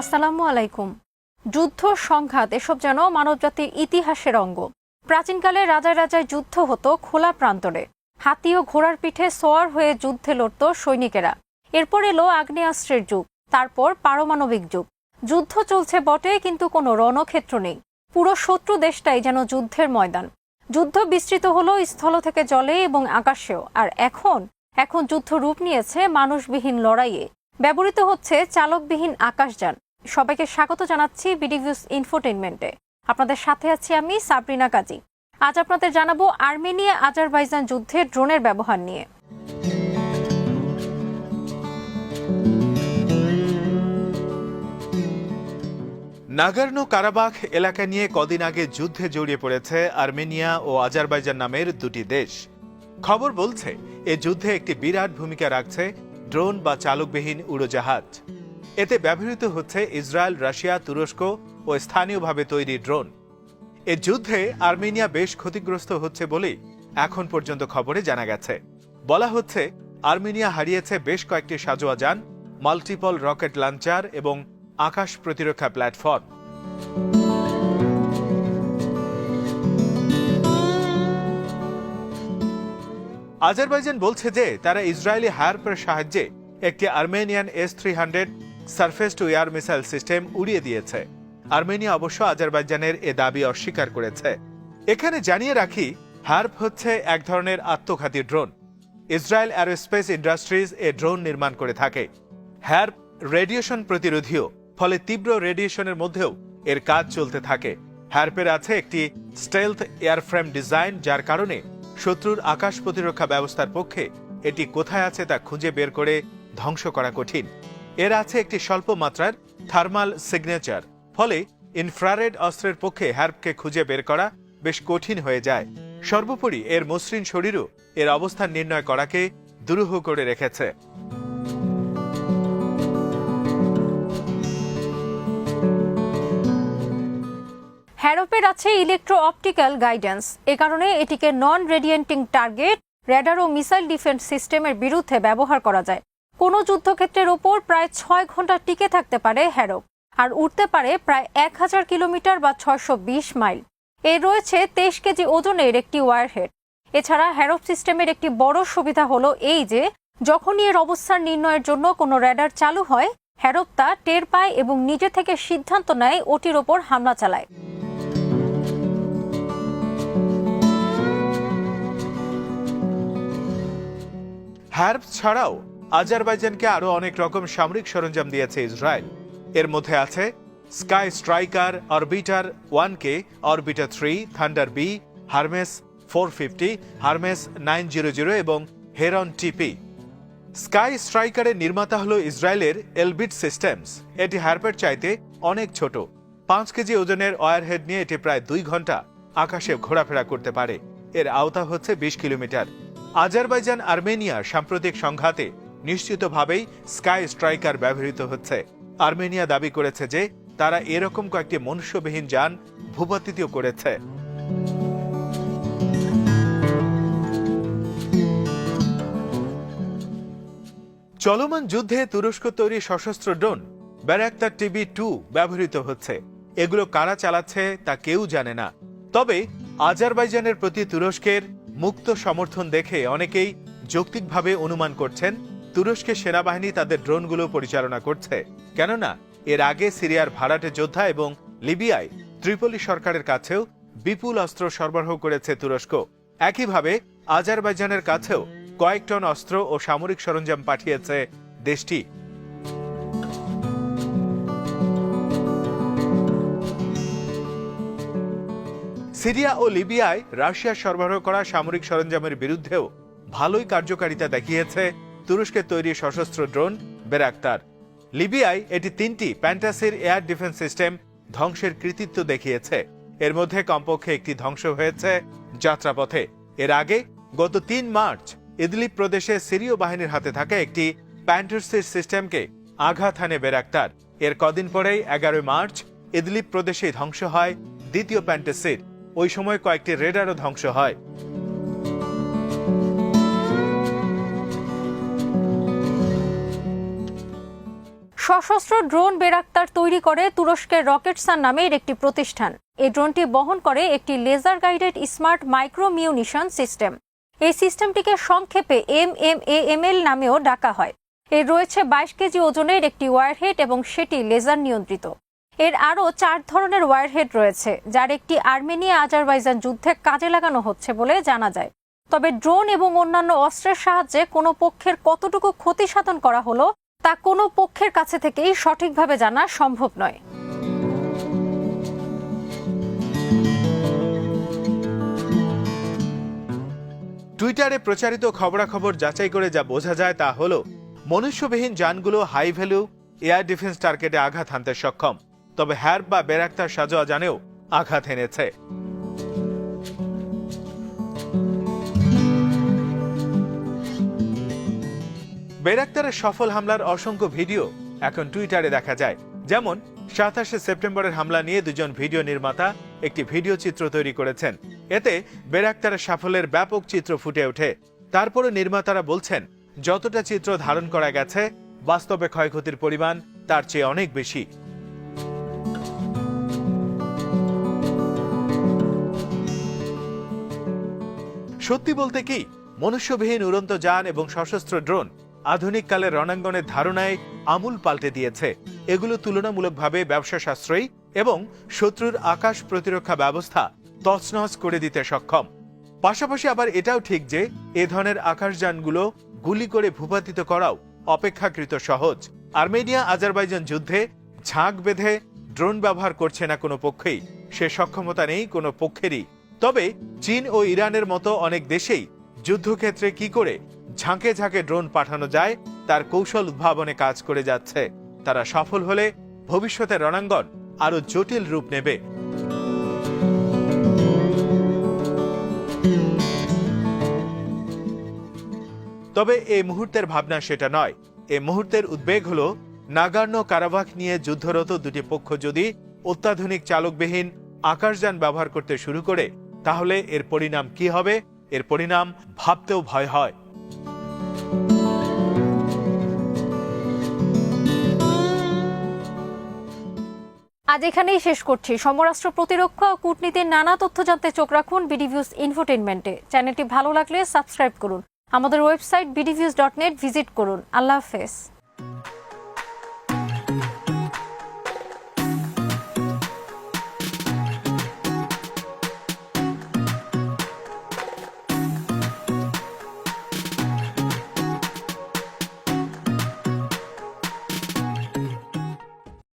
আসসালামু আলাইকুম। যুদ্ধ সংঘাত, এসব যেন মানবজাতির ইতিহাসের অঙ্গ। প্রাচীনকালে রাজায় রাজায় যুদ্ধ হতো খোলা প্রান্তরে। হাতি ও ঘোড়ার পিঠে সোয়ার হয়ে যুদ্ধে লড়ত সৈনিকেরা। এরপর এলো আগ্নেয়াস্ত্রের যুগ, তারপর পারমাণবিক যুগ। যুদ্ধ চলছে বটে, কিন্তু কোনো রণক্ষেত্র নেই। পুরো শত্রু দেশটাই যেন যুদ্ধের ময়দান। যুদ্ধ বিস্তৃত হলো স্থল থেকে জলে এবং আকাশেও, আর এখন এখন যুদ্ধ রূপ নিয়েছে মানুষবিহীন লড়াইয়ে। ব্যবহৃত হচ্ছে চালকবিহীন আকাশযান। সবাইকে স্বাগত জানাচ্ছি বিডিভিউস ইনফোটেনমেন্টে আপনাদের সাথে আছি আমি সাবরিনা কাজী। আজ আপনাদের জানাব আর্মেনিয়া আজারবাইজান যুদ্ধে ড্রোনের ব্যবহার নিয়ে। নাগার্নো কারাবাখ এলাকা নিয়ে কদিন আগে যুদ্ধে জড়িয়ে পড়েছে আর্মেনিয়া ও আজারবাইজান নামের দুটি দেশ। খবর বলছে, এ যুদ্ধে একটি বিরাট ভূমিকা রাখছে ড্রোন বা চালকবিহীন উড়োজাহাজ। এতে ব্যবহৃত হচ্ছে ইসরায়েল, রাশিয়া, তুরস্ক ও স্থানীয়ভাবে তৈরি ড্রোন। এ যুদ্ধে আর্মেনিয়া বেশ ক্ষতিগ্রস্ত হচ্ছে বলেই এখন পর্যন্ত খবরে জানা গেছে। বলা হচ্ছে, আর্মেনিয়া হারিয়েছে বেশ কয়েকটি সাজোয়া যান মাল্টিপল রকেট লঞ্চার এবং আকাশ প্রতিরক্ষা প্ল্যাটফর্ম। আজারবাইজান বলছে যে, তারা ইসরায়েলি হায়ারপের সাহায্যে একটি Armenian S three hundred surface to air missile system উড়িয়ে দিয়েছে। আর্মেনিয়া অবশ্য আজারবাইজানের এ দাবি অস্বীকার করেছে। এখানে জানিয়ে রাখি হার্প হচ্ছে এক ধরনের আত্মঘাতী ড্রোন। ইসরায়েল অ্যারোস্পেস ইন্ডাস্ট্রিজ এ ড্রোন নির্মাণ করে থাকে। হ্যার্প রেডিয়েশন প্রতিরোধীও ফলে তীব্র রেডিয়েশনের মধ্যেও এর কাজ চলতে থাকে। হ্যার্পের আছে একটি স্টেলথ এয়ারফ্রেম ডিজাইন, যার কারণে শত্রুর আকাশ প্রতিরক্ষা ব্যবস্থার পক্ষে এটি কোথায় আছে তা খুঁজে বের করে ধ্বংস করা কঠিন। এর আছে একটি স্বল্প মাত্রার থার্মাল সিগনেচার, ফলে ইনফ্রারেড অস্ত্রের পক্ষে হ্যার্পকে খুঁজে বের করা বেশ কঠিন হয়ে যায়। সর্বোপরি এর মসৃণ শরীরও এর অবস্থান নির্ণয় করাকে দুরূহ করে রেখেছে। হ্যারোপের আছে ইলেকট্রো অপটিক্যাল গাইডেন্স এ কারণে এটিকে নন রেডিয়েন্টিং টার্গেট র্যাডার ও মিসাইল ডিফেন্স সিস্টেমের বিরুদ্ধে ব্যবহার করা যায়। কোনো যুদ্ধক্ষেত্রের ওপর প্রায় ছয় ঘণ্টা টিকে থাকতে পারে হ্যারোপ, আর উঠতে পারে প্রায় এক হাজার কিলোমিটার বা ছয়শো বিশ মাইল। এর রয়েছে তেইশ কেজি ওজনের একটি ওয়ারহেড। এছাড়া হ্যারোপ সিস্টেমের একটি বড় সুবিধা হলো এই যে, যখনই এর অবস্থান নির্ণয়ের জন্য কোনো র্যাডার চালু হয়, হ্যারোপ তা টের পায় এবং নিজে থেকে সিদ্ধান্ত নেয় ওটির ওপর হামলা চালায়। হ্যার্প ছাড়াও আজারবাইজানকে আরও অনেক রকম সামরিক সরঞ্জাম দিয়েছে ইসরায়েল। এর মধ্যে আছে sky striker orbiter one K orbiter three, thunder B, Hermes four fifty Hermes nine zero zero এবং হেরন টিপি। স্কাই স্ট্রাইকারের নির্মাতা হল ইসরায়েলের এলবিট সিস্টেমস। এটি হ্যারপের চাইতে অনেক ছোট। পাঁচ কেজি ওজনের ওয়ারহেড নিয়ে এটি প্রায় দুই ঘণ্টা আকাশে ঘোরাফেরা করতে পারে। এর আওতা হচ্ছে বিশ কিলোমিটার। আজারবাইজান আর্মেনিয়া সাম্প্রতিক সংঘাতে নিশ্চিতভাবেই স্কাই স্ট্রাইকার ব্যবহৃত হচ্ছে। আর্মেনিয়া দাবি করেছে যে তারা এরকম কয়েকটি মনুষ্যবিহীন যান ভূপাতিতও করেছে। চলমান যুদ্ধে তুরস্ক তৈরি সশস্ত্র ড্রোন ব্যারাক্তার টিভি টু ব্যবহৃত হচ্ছে। এগুলো কারা চালাচ্ছে তা কেউ জানে না। তবে আজারবাইজানের প্রতি তুরস্কের মুক্ত সমর্থন দেখে অনেকেই যৌক্তিকভাবে অনুমান করছেন তুরস্কের সেনাবাহিনী তাদের ড্রোনগুলো পরিচালনা করছে। কেননা, এর আগে সিরিয়ার ভাড়াটে যোদ্ধা এবং লিবিয়ায় ত্রিপলি সরকারের কাছেও বিপুল অস্ত্র সরবরাহ করেছে তুরস্ক। একইভাবে, আজারবাইজানের কাছেও কয়েক টন অস্ত্র ও সামরিক সরঞ্জাম পাঠিয়েছে দেশটি। সিরিয়া ও লিবিয়ায় রাশিয়া সরবরাহ করা সামরিক সরঞ্জামের বিরুদ্ধেও ভালোই কার্যকারিতা দেখিয়েছে তুরস্কের তৈরি সশস্ত্র ড্রোন বেরাক্তার লিবিয়ায় এটি তিনটি প্যান্টাসির এয়ার ডিফেন্স সিস্টেম ধ্বংসের কৃতিত্ব দেখিয়েছে। এর মধ্যে কমপক্ষে একটি ধ্বংস হয়েছে যাত্রাপথে। এর আগে গত তিন মার্চ ইদলিব প্রদেশে সিরীয় বাহিনীর হাতে থাকা একটি প্যান্টাসির সিস্টেমকে আঘাত হানে বেরাক্তার এর কদিন পরেই এগারোই মার্চ ইদলিপ প্রদেশে ধ্বংস হয় দ্বিতীয় প্যান্টাসির। ওই সময় কয়েকটি রেডারও ধ্বংস হয়। সশস্ত্র ড্রোন বেরাক্তার তৈরি করে তুরস্কের রকেটসান নামের একটি প্রতিষ্ঠান। এই ড্রোনটি বহন করে একটি laser guided smart micromunition system. এই সিস্টেমটিকে সংক্ষেপে M M A M L নামেও ডাকা হয়। এর রয়েছে বাইশ কেজি ওজনের একটি ওয়ারহেড এবং সেটি লেজার নিয়ন্ত্রিত। এর আরও চার ধরনের ওয়ারহেড রয়েছে, যার একটি আর্মেনিয়া আজারবাইজান যুদ্ধে কাজে লাগানো হচ্ছে বলে জানা যায়। তবে ড্রোন এবং অন্যান্য অস্ত্রের সাহায্যে কোনো পক্ষের কতটুকু ক্ষতি সাধন করা হলো, তা কোনো পক্ষের কাছে থেকেই সঠিকভাবে জানা সম্ভব নয়। টুইটারে প্রচারিত খবরাখবর যাচাই করে যা বোঝা যায় তা হল, মনুষ্যবিহীন যানগুলো হাই ভ্যালু, এয়ার ডিফেন্স টার্গেটে আঘাত হানতে সক্ষম। তবে হ্যার বা বেরাক্তার সাজোয়া জানেও আঘাত এনেছে। বেরাক্তারের সফল হামলার অসংখ্য ভিডিও এখন টুইটারে দেখা যায়। যেমন, সাতাশে সেপ্টেম্বরের হামলা নিয়ে দুজন ভিডিও নির্মাতা একটি ভিডিও চিত্র তৈরি করেছেন। এতে বেরাক্তারের সাফল্যের ব্যাপক চিত্র ফুটে ওঠে। তারপরে নির্মাতারা বলছেন, যতটা চিত্র ধারণ করা গেছে, বাস্তবে ক্ষয়ক্ষতির পরিমাণ তার চেয়ে অনেক বেশি। সত্যি বলতে কি, মনুষ্যবিহীন উড়ন্ত যান এবং সশস্ত্র ড্রোন আধুনিক কালের রণাঙ্গনের ধারণায় আমূল পাল্টে দিয়েছে। এগুলো তুলনামূলকভাবে ব্যবসা সাশ্রয়ী এবং শত্রুর আকাশ প্রতিরক্ষা ব্যবস্থা তছনছ করে দিতে সক্ষম। পাশাপাশি আবার এটাও ঠিক যে, এ ধরনের আকাশযানগুলো গুলি করে ভূপাতিত করাও অপেক্ষাকৃত সহজ। আর্মেনিয়া আজারবাইজান যুদ্ধে ঝাঁক বেঁধে ড্রোন ব্যবহার করছে না কোনো পক্ষেই। সে সক্ষমতা নেই কোনো পক্ষেরই। তবে চীন ও ইরানের মতো অনেক দেশেই যুদ্ধক্ষেত্রে কি করে ঝাঁকে ঝাঁকে ড্রোন পাঠানো যায়, তার কৌশল উদ্ভাবনে কাজ করে যাচ্ছে, তারা সফল হলে ভবিষ্যতে রণাঙ্গন আরও জটিল রূপ নেবে। তবে এই মুহূর্তের ভাবনা সেটা নয়। এ মুহূর্তের উদ্বেগ হল, নাগার্নো কারাবাখ নিয়ে যুদ্ধরত দুটি পক্ষ যদি অত্যাধুনিক চালকবিহীন আকাশযান ব্যবহার করতে শুরু করে তাহলে এর পরিণাম কি হবে? এর পরিণাম ভাবতেও ভয় হয়। আজ এখানেই শেষ করছি। সমরাষ্ট্র প্রতিরক্ষা ও কূটনীতির নানা তথ্য জানতে চোখ রাখুন বিডিভিউজ ইনফোটেনমেন্টে। চ্যানেলটি ভালো লাগলে সাবস্ক্রাইব করুন। আমাদের website bdviews dot net visit করুন। আল্লাহ হাফেজ।